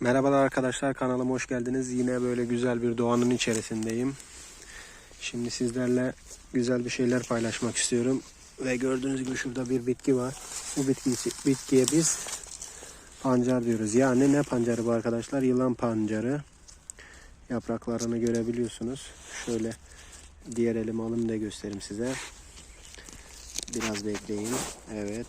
Merhabalar arkadaşlar kanalıma hoş geldiniz. Yine böyle güzel bir doğanın içerisindeyim. Şimdi sizlerle güzel bir şeyler paylaşmak istiyorum. Ve gördüğünüz gibi şurada bir bitki var. Bu bitki, bitkiye biz pancar diyoruz. Yani ne pancarı bu arkadaşlar? Yılan pancarı. Yapraklarını görebiliyorsunuz. Şöyle diğer elimi alayım da göstereyim size. Biraz bekleyin. Evet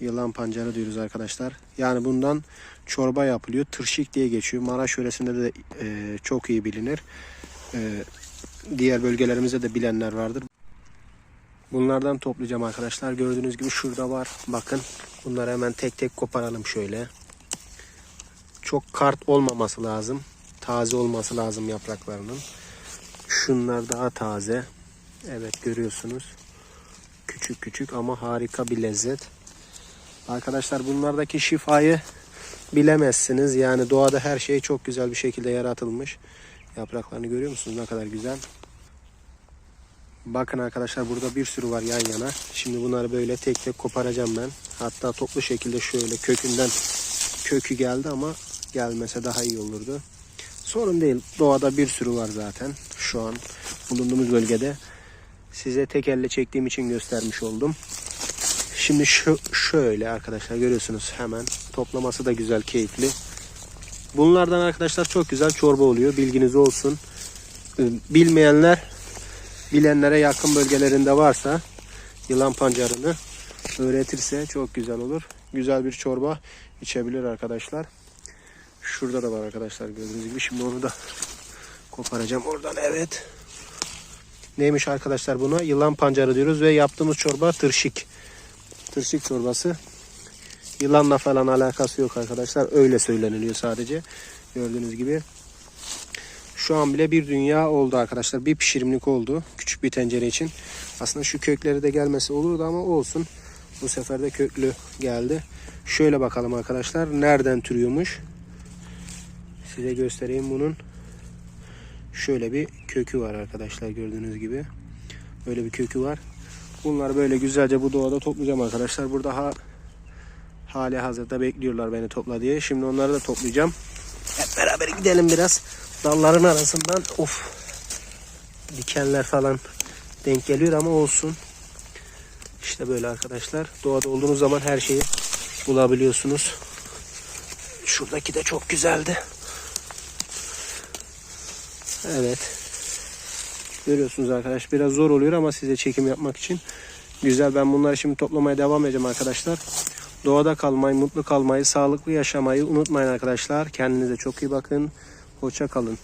yılan pancarı diyoruz arkadaşlar. Yani bundan çorba yapılıyor. Tırşık diye geçiyor. Maraş yöresinde de e, çok iyi bilinir. E, diğer bölgelerimizde de bilenler vardır. Bunlardan toplayacağım arkadaşlar. Gördüğünüz gibi şurada var. Bakın. Bunları hemen tek tek koparalım şöyle. Çok kart olmaması lazım. Taze olması lazım yapraklarının. Şunlar daha taze. Evet görüyorsunuz. Küçük küçük ama harika bir lezzet. Arkadaşlar bunlardaki şifayı bilemezsiniz. Yani doğada her şey çok güzel bir şekilde yaratılmış. Yapraklarını görüyor musunuz ne kadar güzel. Bakın arkadaşlar burada bir sürü var yan yana. Şimdi bunları böyle tek tek koparacağım ben. Hatta toplu şekilde şöyle kökünden kökü geldi ama gelmese daha iyi olurdu. Sorun değil. Doğada bir sürü var zaten. Şu an bulunduğumuz bölgede. Size tek elle çektiğim için göstermiş oldum. Şimdi şu şöyle arkadaşlar görüyorsunuz hemen toplaması da güzel keyifli. Bunlardan arkadaşlar çok güzel çorba oluyor bilginiz olsun. Ee, Bilmeyenler bilenlere yakın bölgelerinde varsa yılan pancarını öğretirse çok güzel olur. Güzel bir çorba içebilir arkadaşlar. Şurada da var arkadaşlar gördüğünüz gibi. Şimdi onu da koparacağım oradan evet. Neymiş arkadaşlar buna? Yılan pancarı diyoruz ve yaptığımız çorba tırşık tırşık çorbası. Yılanla falan alakası yok arkadaşlar. Öyle söyleniliyor sadece. Gördüğünüz gibi. Şu an bile bir dünya oldu arkadaşlar. Bir pişirimlik oldu. Küçük bir tencere için. Aslında şu kökleri de gelmesi olurdu ama olsun. Bu sefer de köklü geldi. Şöyle bakalım arkadaşlar. Nereden türüyormuş? Size göstereyim bunun. Şöyle bir kökü var arkadaşlar gördüğünüz gibi. Böyle bir kökü var. Bunları böyle güzelce bu doğada toplayacağım arkadaşlar. Burada ha, hali hazırda bekliyorlar beni topla diye. Şimdi onları da toplayacağım. Hep beraber gidelim biraz. Dalların arasından of dikenler falan denk geliyor ama olsun. İşte böyle arkadaşlar. Doğada olduğunuz zaman her şeyi bulabiliyorsunuz. Şuradaki de çok güzeldi. Evet. Görüyorsunuz arkadaş biraz zor oluyor ama size çekim yapmak için güzel. Ben bunları şimdi toplamaya devam edeceğim arkadaşlar. Doğada kalmayı, mutlu kalmayı, sağlıklı yaşamayı unutmayın arkadaşlar. Kendinize çok iyi bakın. Hoşça kalın.